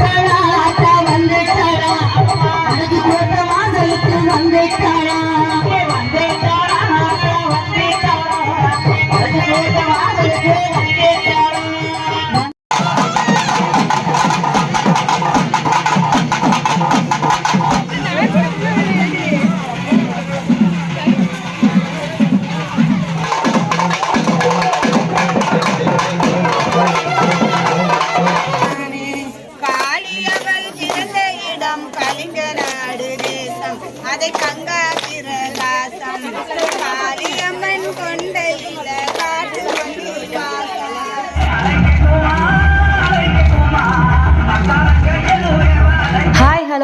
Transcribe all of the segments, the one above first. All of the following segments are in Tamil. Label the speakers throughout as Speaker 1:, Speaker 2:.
Speaker 1: ಕಳಾಟ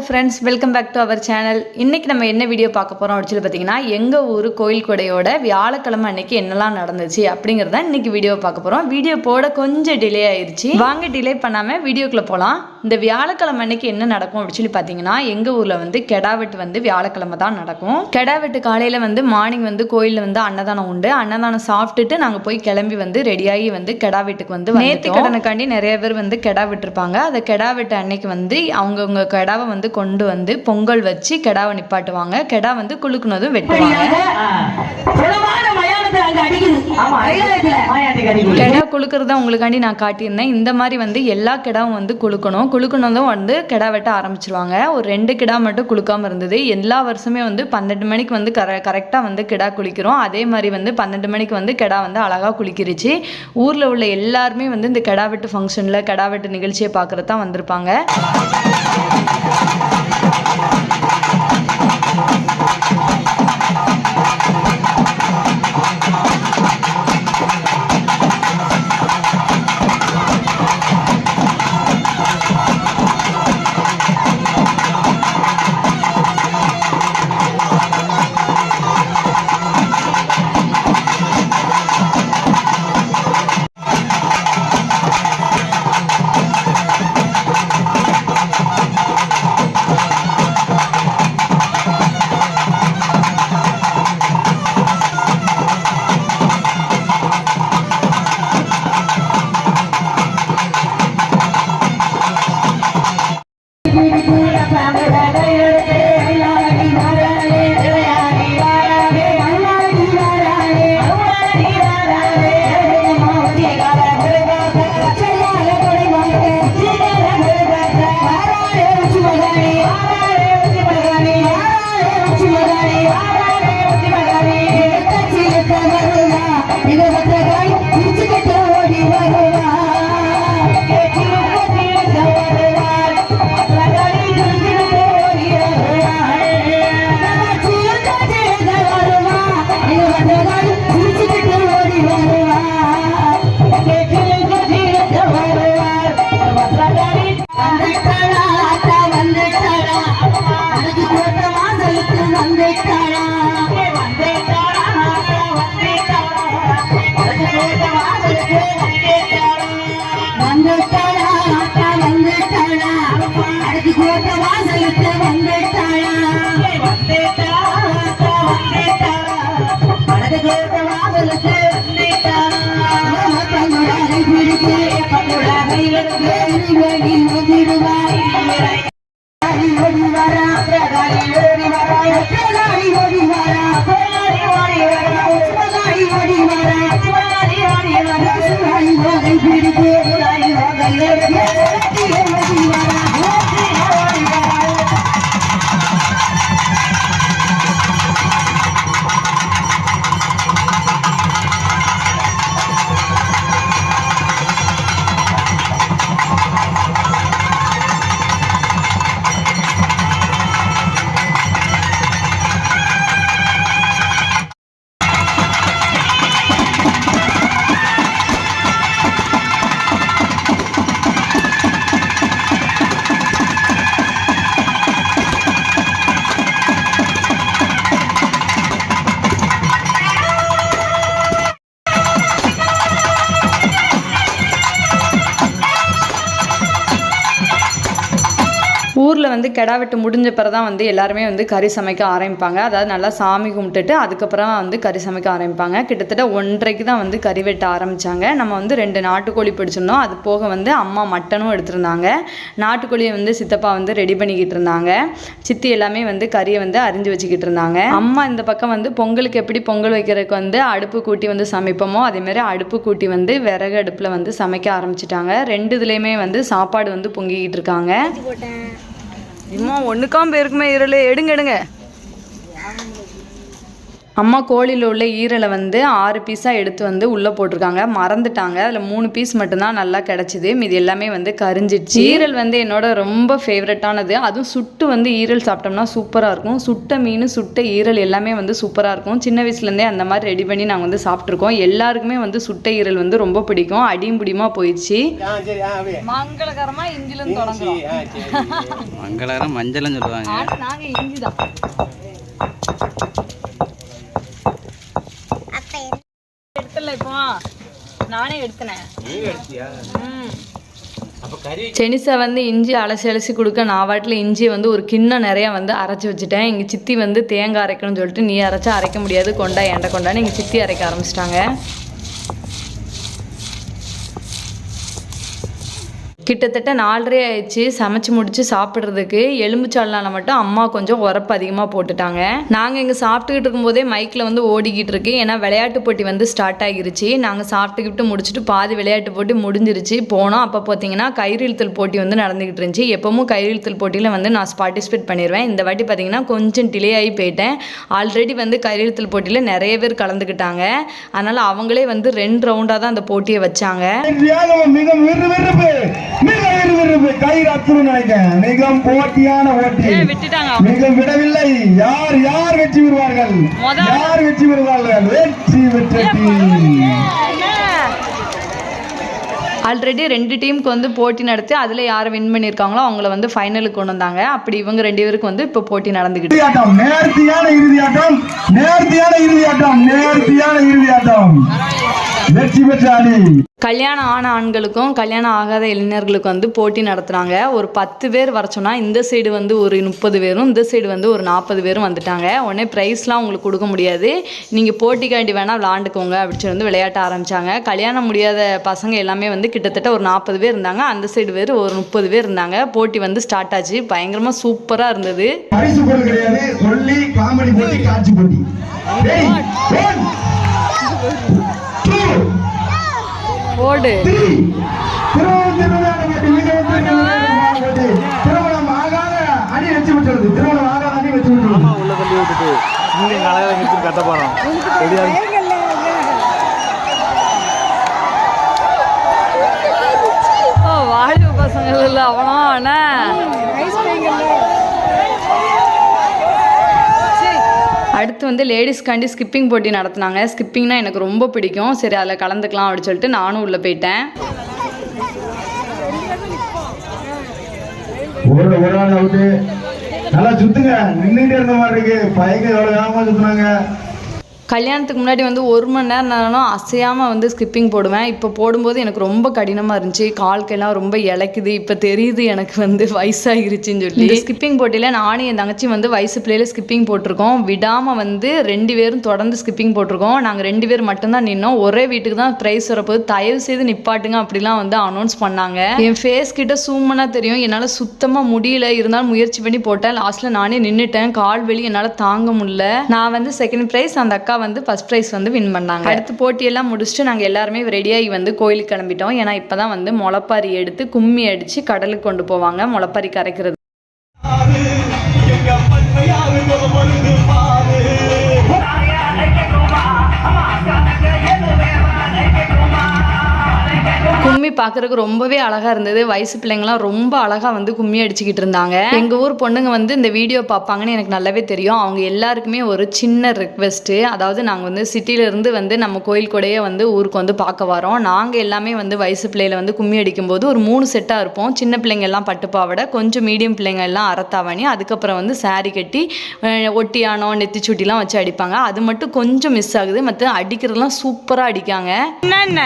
Speaker 1: hello friends welcome back to our channel இன்றைக்கி நம்ம என்ன வீடியோ பார்க்க போகிறோம் அப்படின்னு சொல்லி பார்த்தீங்கன்னா எங்கள் ஊர் கோயில் கொடையோட வியாழக்கிழமை அன்னைக்கு என்னெல்லாம் நடந்துச்சு அப்படிங்கிறத இன்றைக்கி வீடியோ பார்க்க போகிறோம் வீடியோ போட கொஞ்சம் டிலே ஆயிருச்சு. வாங்க டிலே பண்ணாமல் வீடியோக்குள்ளே போகலாம் இந்த வியாழக்கிழமை அன்னைக்கு என்ன நடக்கும் அப்படின்னு சொல்லி பார்த்தீங்கன்னா எங்கள் ஊரில் வந்து கெடாவெட்டு வந்து வியாழக்கிழமை தான் நடக்கும். கெடாவெட்டு காலையில் வந்து மார்னிங் வந்து கோயிலில் வந்து அன்னதானம் உண்டு. அன்னதானம் சாப்பிட்டுட்டு நாங்கள் போய் கிளம்பி வந்து ரெடியாகி வந்து கெடா வீட்டுக்கு வந்து நேர்த்தி கடனுக்காண்டி நிறைய பேர் வந்து கெடா விட்டுருப்பாங்க அந்த கெடா வெட்டு அன்னைக்கு வந்து அவங்கவுங்க கெடாவை வந்து கொண்டு வந்து பொங்கல் வச்சு கெடாவை நிப்பாட்டுவாங்க. கெடா வந்து குலுக்குனதும் வெட்டுவாங்க. கெடா குலுக்கிறத உங்களுக்காண்டி நான் காட்டியிருந்தேன். இந்த மாதிரி வந்து எல்லா கிடாவும் வந்து குலுக்கணும். குலுக்கணுதும் வந்து கிடா வெட்ட ஆரம்பிச்சிருவாங்க. ஒரு ரெண்டு கிடா மட்டும் குளுக்காமல் இருந்தது. எல்லா வருஷமே வந்து பன்னெண்டு மணிக்கு வந்து கர கரெக்டாக வந்து கிடா குளிக்கிறோம். அதே மாதிரி வந்து பன்னெண்டு மணிக்கு வந்து கிடா வந்து அழகாக குளிக்கிருச்சு. ஊரில் உள்ள எல்லாருமே வந்து இந்த கிடா வெட்டு ஃபங்க்ஷனில் கிடா வெட்டு நிகழ்ச்சியை பார்க்குறது தான் வந்திருப்பாங்க.
Speaker 2: எடுத்து ஓடி
Speaker 3: வந்து கிடா வெட்டு முடிஞ்ச பிறகு தான் வந்து எல்லாருமே வந்து கறி சமைக்க ஆரம்பிப்பாங்க. அதாவது நல்லா சாமி கும்பிட்டுட்டு அதுக்கப்புறம் வந்து கறி சமைக்க ஆரம்பிப்பாங்க. கிட்டத்தட்ட ஒன்றரைக்கு தான் வந்து கறி வெட்ட ஆரம்பித்தாங்க நம்ம வந்து ரெண்டு நாட்டுக்கோழி பிடிச்சிருந்தோம். அது போக வந்து அம்மா மட்டனும் எடுத்திருந்தாங்க. நாட்டுக்கோழியை வந்து சித்தப்பா வந்து ரெடி பண்ணிக்கிட்டு இருந்தாங்க. சித்தி எல்லாமே வந்து கறியை வந்து அரிஞ்சு வச்சுக்கிட்டு இருந்தாங்க. அம்மா இந்த பக்கம் வந்து பொங்கலுக்கு எப்படி பொங்கல் வைக்கிறதுக்கு வந்து அடுப்பு கூட்டி வந்து சமைப்போமோ அதேமாரி அடுப்பு கூட்டி வந்து விறகு அடுப்பில் வந்து சமைக்க ஆரம்பிச்சிட்டாங்க. ரெண்டு இதுலேயுமே வந்து சாப்பாடு வந்து பொங்கிக்கிட்டு இருக்காங்க. இம்மா ஒன்றுக்காம் பேருக்குமே இருளே. எடுங்க எடுங்க. அம்மா கோழியில் உள்ள ஈரலை வந்து ஆறு பீஸாக எடுத்து வந்து உள்ளே போட்டிருக்காங்க. மறந்துட்டாங்க. அதில் மூணு பீஸ் மட்டும்தான் நல்லா கிடச்சிது. மீதி எல்லாமே வந்து கரிஞ்சிடுச்சு. ஈரல் வந்து என்னோட ரொம்ப ஃபேவரட்டானது அதுவும் சுட்டு வந்து ஈரல் சாப்பிட்டோம்னா சூப்பராக இருக்கும். சுட்ட மீன் சுட்ட ஈரல் எல்லாமே வந்து சூப்பராக இருக்கும். சின்ன வயசுலேருந்தே அந்த மாதிரி ரெடி பண்ணி நாங்கள் வந்து சாப்பிட்ருக்கோம் எல்லாருக்குமே வந்து சுட்ட ஈரல் வந்து ரொம்ப பிடிக்கும். அடியும் பிடியுமா போயிடுச்சு.
Speaker 4: ஆ சரி ஆ அப்படியே.
Speaker 3: மங்களகரமாக இஞ்சிலும் தொடங்குறோம்.
Speaker 4: ஆ சரி
Speaker 5: மங்களகரம் மஞ்சள்னு சொல்லுவாங்க.
Speaker 3: நாங்கள் இஞ்சி தான் எடுத்துல இப்போ நானே
Speaker 4: கறி
Speaker 3: செனிசா வந்து இஞ்சி அலசி அலசி கொடுக்க நான் வாட்டில் இஞ்சி வந்து ஒரு கிண்ணம் நிறையா வந்து அரைச்சி வச்சுட்டேன். எங்கள் சித்தி வந்து தேங்காய் அரைக்கணும்னு சொல்லிட்டு நீ அரைச்சா அரைக்க முடியாது. கொண்டா ஏண்ட கொண்டான்னு எங்கள் சித்தி அரைக்க ஆரம்பிச்சிட்டாங்க. கிட்டத்தட்ட நாலரை ஆயிடுச்சு. சமைச்சு முடிச்சு சாப்பிட்றதுக்கு எலும்புச்சால்னால மட்டும் அம்மா கொஞ்சம் உரப்பு அதிகமாக போட்டுட்டாங்க. நாங்கள் இங்கே சாப்பிட்டுக்கிட்டு இருக்கும்போதே மைக்கில் வந்து ஓடிக்கிட்டு இருக்கு. ஏன்னா விளையாட்டு போட்டி வந்து ஸ்டார்ட் ஆகிருச்சு. நாங்கள் சாப்பிட்டுக்கிட்டு முடிச்சுட்டு பாதி விளையாட்டு போட்டி முடிஞ்சிருச்சு. போனோம். அப்போ பார்த்தீங்கன்னா கயிறு இழுத்தல் போட்டி வந்து நடந்துக்கிட்டு இருந்துச்சு. எப்பவும் கயிறு இழுத்தல் போட்டியில் வந்து நான் பார்ட்டிசிபேட் பண்ணிடுவேன் இந்த வாட்டி பார்த்தீங்கன்னா கொஞ்சம் டிலே ஆகி போயிட்டேன். ஆல்ரெடி வந்து கயிறு இழுத்தல் போட்டியில் நிறைய பேர் கலந்துக்கிட்டாங்க. அதனால் அவங்களே வந்து ரெண்டு ரவுண்டாக தான் அந்த போட்டியை வச்சாங்க.
Speaker 6: மிக நினைக்கிறேன் மிக போட்டியான போட்டி
Speaker 3: விட்டுட்டாங்க.
Speaker 6: மிக விடவில்லை. யார் யார் வெற்றி பெறுவார்கள். யார் வெற்றி பெறுவார்கள்? வெற்றி வெற்றி
Speaker 3: ஆல்ரெடி ரெண்டு டீமுக்கு வந்து போட்டி நடத்தி அதில் யார் வின் பண்ணியிருக்காங்களோ அவங்கள வந்து ஃபைனலுக்கு கொண்டு வந்தாங்க. அப்படி இவங்க ரெண்டு பேருக்கு வந்து இப்போ போட்டி நடந்துக்கிட்டு
Speaker 6: நேர்த்தியான இறுதியாட்டம். நேர்த்தியான இறுதியாட்டம். நேர்த்தியான இறுதியாட்டம். வெற்றி பெற்ற அணி.
Speaker 3: கல்யாணம் ஆன ஆண்களுக்கும் கல்யாணம் ஆகாத இளைஞர்களுக்கும் வந்து போட்டி நடத்துனாங்க. ஒரு பத்து பேர் வர சொன்னா இந்த சைடு வந்து ஒரு முப்பது பேரும் இந்த சைடு வந்து ஒரு நாற்பது பேரும் வந்துட்டாங்க. உடனே ப்ரைஸ்லாம் உங்களுக்கு கொடுக்க முடியாது. நீங்கள் போட்டிக்காண்டி வேணால் விளாண்டுக்கோங்க அப்படின்னு சொல்லி வந்து விளையாட்ட ஆரம்பிச்சாங்க. கல்யாணம் முடியாத பசங்க எல்லாமே வந்து கிட்டத்தட்ட ஒரு நாற்பது பேர் இருந்தாங்க. அந்த சைடு பேர் ஒரு முப்பது பேர் இருந்தாங்க. போட்டி வந்து ஸ்டார்ட் ஆச்சு. பயங்கரமாக சூப்பராக இருந்தது. போடு.
Speaker 6: திருமணம் ஆகாத அணி வெற்றி பெற்றது திருமணம் ஆகாத அணி வெற்றி பெற்றது
Speaker 4: உள்ள தள்ளி விட்டுட்டு. இங்க அழகா நிறுத்தி கத்த போறோம். ரெடியா
Speaker 3: அடுத்து வந்து லேடிஸ்க்காண்டி ஸ்கிப்பிங் போட்டி நடத்துனாங்க. ஸ்கிப்பிங்னா எனக்கு ரொம்ப பிடிக்கும். சரி அதில் கலந்துக்கலாம் அப்படின்னு சொல்லிட்டு நானும் உள்ளே போயிட்டேன்.
Speaker 6: ஒரு ஒரு ஆள் அவுட்டு நல்லா சுத்துங்க. நின்றுட்டே இருந்த மாதிரி இருக்கு. பையங்க எவ்வளோ வேகமாக சுத்துனாங்க.
Speaker 3: கல்யாணத்துக்கு முன்னாடி வந்து ஒரு மணி நேரம் நேரம் அசையாமல் வந்து ஸ்கிப்பிங் போடுவேன். இப்போ போடும்போது எனக்கு ரொம்ப கடினமாக இருந்துச்சு. கால்கெல்லாம் ரொம்ப இழைக்குது இப்போ தெரியுது எனக்கு வந்து வயசாகிருச்சுன்னு சொல்லி. ஸ்கிப்பிங் போட்டியில் நானும் என் தங்கச்சி வந்து வயசு பிள்ளையில ஸ்கிப்பிங் போட்டிருக்கோம். விடாமல் வந்து ரெண்டு பேரும் தொடர்ந்து ஸ்கிப்பிங் போட்டிருக்கோம். நாங்கள் ரெண்டு பேர் மட்டும்தான் நின்னோம். ஒரே வீட்டுக்கு தான் ப்ரைஸ் வரப்போது தயவு செய்து நிப்பாட்டுங்க. அப்படிலாம் வந்து அனௌன்ஸ் பண்ணாங்க. என் ஃபேஸ் கிட்ட சூமனாக தெரியும். என்னால் சுத்தமாக முடியல. இருந்தாலும் முயற்சி பண்ணி போட்டேன். லாஸ்ட்டில் நானே நின்றுட்டேன் கால் வெளி என்னால் தாங்க முடியல. நான் வந்து செகண்ட் ப்ரைஸ் அந்த அக்கா வந்து ஃபர்ஸ்ட் ப்ரைஸ் வந்து வின் பண்ணாங்க. அடுத்து போட்டியெல்லாம் முடிச்சுட்டு நாங்கள் எல்லாருமே ரெடியாகி வந்து கோயிலுக்கு கிளம்பிட்டோம். ஏன்னா இப்போ தான் வந்து முளப்பாரி எடுத்து கும்மி அடித்து கடலுக்கு கொண்டு போவாங்க. முளப்பாரி கரைக்கிறது. மூவி பார்க்கறதுக்கு ரொம்பவே அழகா இருந்தது. வயசு பிள்ளைங்களாம் ரொம்ப அழகா வந்து கும்மி அடிச்சுக்கிட்டு இருந்தாங்க. எங்க ஊர் பொண்ணுங்க வந்து இந்த வீடியோ பார்ப்பாங்கன்னு எனக்கு நல்லாவே தெரியும். அவங்க எல்லாருக்குமே ஒரு சின்ன ரிக்வெஸ்ட்டு அதாவது நாங்கள் வந்து சிட்டில இருந்து வந்து நம்ம கோயில் கூடையே வந்து ஊருக்கு வந்து பார்க்க வரோம். நாங்கள் எல்லாமே வந்து வயசு பிள்ளையில வந்து கும்மி அடிக்கும்போது ஒரு மூணு செட்டாக இருப்போம். சின்ன பிள்ளைங்க எல்லாம் பட்டுப்பாவடை கொஞ்சம் மீடியம் பிள்ளைங்க எல்லாம் அரத்தாவணி அதுக்கப்புறம் வந்து சாரி கட்டி ஒட்டியானோ நெத்திச்சுட்டிலாம் வச்சு அடிப்பாங்க. அது மட்டும் கொஞ்சம் மிஸ் ஆகுது. மற்ற அடிக்கிறதுலாம் சூப்பராக அடிக்காங்க. என்ன?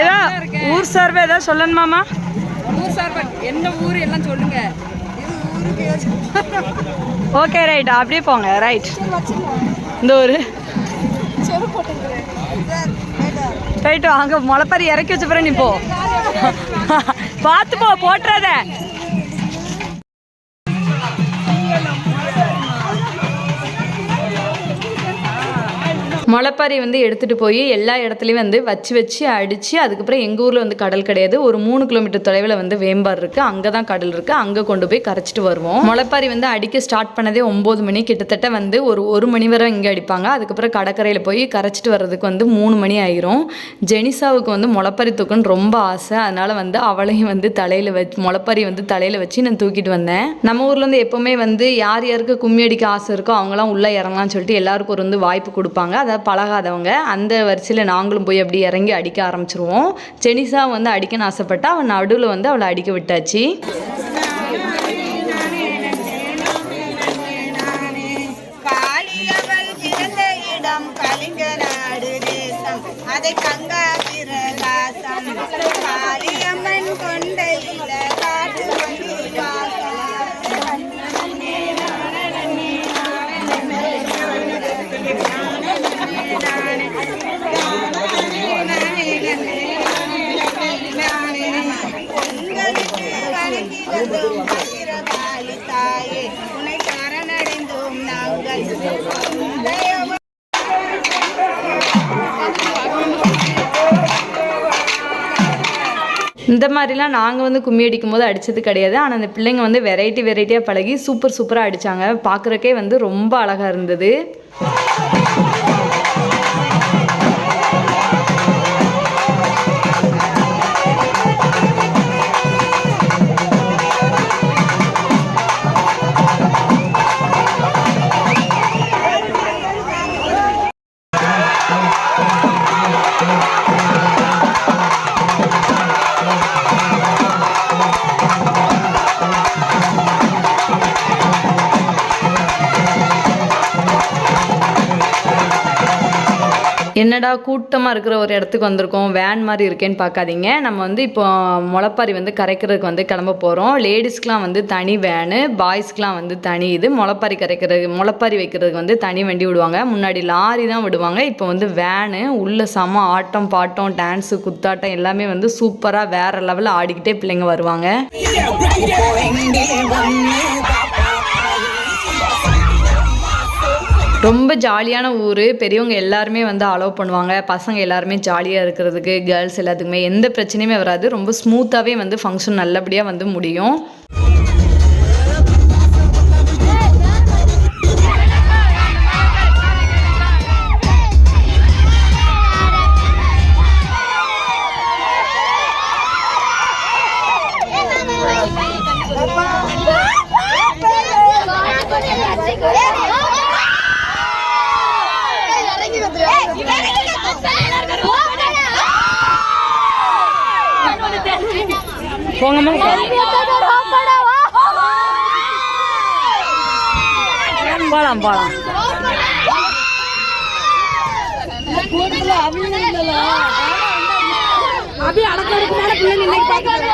Speaker 3: ஏதோ ஊர் ஊர் சார்பு ஏதாவது சொல்லணுமாமா
Speaker 7: ஊர் சார்பன் என்ன ஊர் எல்லாம் சொல்லுங்க.
Speaker 3: ஓகே ரைட் அப்படியே போங்க ரைட் இந்த ஒரு போயிட்டு அங்கே முளைப்பாரி இறக்கி வச்ச பிறகு நீ போ. பார்த்து போ போட்டுறாத. முளைப்பாரி வந்து எடுத்துகிட்டு போய் எல்லா இடத்துலையும் வந்து வச்சு வச்சு அடித்து அதுக்கப்புறம் எங்கள் ஊரில் வந்து கடல் கிடையாது. ஒரு மூணு கிலோமீட்டர் தொலைவில் வந்து வேம்பார் இருக்குது அங்கே தான் கடல் இருக்குது அங்கே கொண்டு போய் கரைச்சிட்டு வருவோம். முளைப்பாரி வந்து அடிக்க ஸ்டார்ட் பண்ணதே ஒம்பது மணி. கிட்டத்தட்ட வந்து ஒரு ஒரு மணி வரை இங்கே அடிப்பாங்க. அதுக்கப்புறம் கடற்கரையில் போய் கரைச்சிட்டு வர்றதுக்கு வந்து மூணு மணி ஆயிரும். ஜெனிசாவுக்கு வந்து முளைப்பாரி தூக்குன்னு ரொம்ப ஆசை. அதனால் வந்து அவளையும் வந்து தலையில் வச்சு முளைப்பாரி வந்து தலையில் வச்சு நான் தூக்கிட்டு வந்தேன். நம்ம ஊரில் வந்து எப்போவுமே வந்து யார் யாருக்கு கும்மி அடிக்க ஆசை இருக்கோ அவங்களாம் உள்ளே இறங்கலாம்னு சொல்லிட்டு எல்லாருக்கும் ஒரு வந்து வாய்ப்பு கொடுப்பாங்க. அதாவது பழகாதவங்க அந்த வரிசையில் நாங்களும் போய் அப்படி இறங்கி அடிக்க ஆரம்பிச்சிருவோம். செனிசா வந்து அடிக்கன்னு ஆசைப்பட்டா அவன் நடுவில் வந்து அவளை அடிக்க விட்டாச்சு.
Speaker 8: அதை கங்கா பிரகாசம் காளியம்மன் கொண்ட
Speaker 3: இந்த மாதிரிலாம் நாங்கள் வந்து கும்மி அடிக்கும் போது அடித்தது கிடையாது. ஆனால் அந்த பிள்ளைங்க வந்து வெரைட்டி வெரைட்டியாக பழகி சூப்பர் சூப்பராக அடித்தாங்க பார்க்குறக்கே வந்து ரொம்ப அழகாக இருந்தது. என்னடா கூட்டமாக இருக்கிற ஒரு இடத்துக்கு வந்திருக்கோம் வேன் மாதிரி இருக்கேன்னு பார்க்காதீங்க. நம்ம வந்து இப்போ முளப்பாரி வந்து கரைக்கிறதுக்கு வந்து கிளம்ப போகிறோம் லேடிஸ்க்குலாம் வந்து தனி வேனு பாய்ஸ்க்குலாம் வந்து தனி இது. முளப்பாரி கரைக்கிறது முளப்பாரி வைக்கிறதுக்கு வந்து தனி வண்டி விடுவாங்க. முன்னாடி லாரி தான் விடுவாங்க. இப்போ வந்து வேனு உள்ள செம ஆட்டம் பாட்டம் டான்ஸு குத்தாட்டம் எல்லாமே வந்து சூப்பராக வேறு லெவலில் ஆடிக்கிட்டே பிள்ளைங்க வருவாங்க. ரொம்ப ஜாலியான ஊர். பெரியவங்க எல்லாருமே வந்து அலோவ் பண்ணுவாங்க. பசங்க எல்லாருமே ஜாலியாக இருக்கிறதுக்கு கேர்ள்ஸ் எல்லாத்துக்குமே எந்த பிரச்சனையுமே வராது. ரொம்ப ஸ்மூத்தாகவே வந்து ஃபங்க்ஷன் நல்லபடியாக வந்து முடியும். இல்ல அவங்க இல்ல அபி அடக்கிறதுக்கு மேல பிள்ளைங்க இன்னைக்கு பாக்காது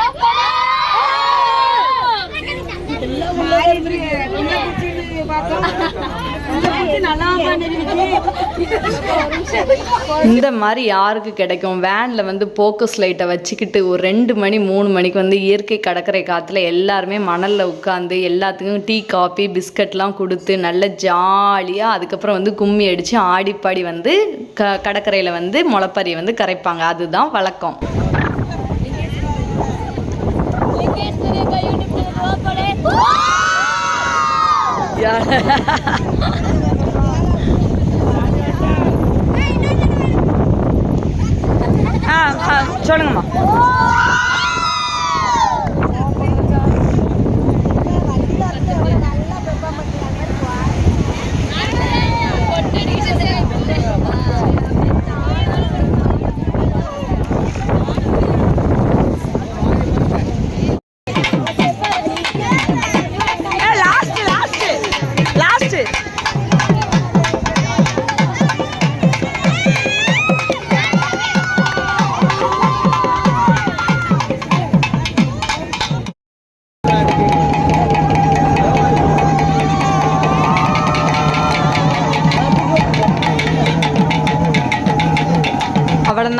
Speaker 3: இந்த மாதிரி யாருக்கு கிடைக்கும்? வேனில் வந்து போக்கஸ் லைட்டை வச்சுக்கிட்டு ஒரு ரெண்டு மணி மூணு மணிக்கு வந்து இயற்கை கடற்கரை காற்றுல எல்லாருமே மணலில் உட்காந்து எல்லாத்துக்கும் டீ காஃபி பிஸ்கட்லாம் கொடுத்து நல்ல ஜாலியாக அதுக்கப்புறம் வந்து கும்மி அடித்து ஆடிப்பாடி வந்து க கடற்கரையில் வந்து முளைப்பாரியை வந்து கரைப்பாங்க. அதுதான் வழக்கம். ஆ ஆ, சொல்லுங்கம்மா.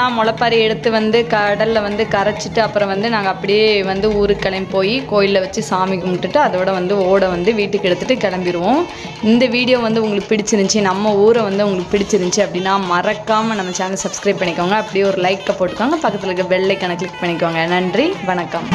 Speaker 3: ஒப்பாரி எடுத்து வந்து கடலில் வந்து கரைச்சிட்டு அப்புறம் வந்து நாங்கள் அப்படியே வந்து ஊருக்கு கிளம்பி போய் கோயிலில் வச்சு சாமி கும்பிட்டுட்டு அதோட வந்து ஓடை வந்து வீட்டுக்கு எடுத்துகிட்டு கிளம்பிடுவோம் இந்த வீடியோ வந்து உங்களுக்கு பிடிச்சிருந்துச்சி நம்ம ஊரை வந்து உங்களுக்கு பிடிச்சிருந்துச்சி அப்படின்னா மறக்காமல் நம்ம சேனல் சப்ஸ்கிரைப் பண்ணிக்கோங்க. அப்படியே ஒரு லைக்கை போட்டுக்கோங்க. பக்கத்தில் இருக்க பெல் கிளிக் பண்ணிக்கோங்க. நன்றி வணக்கம்.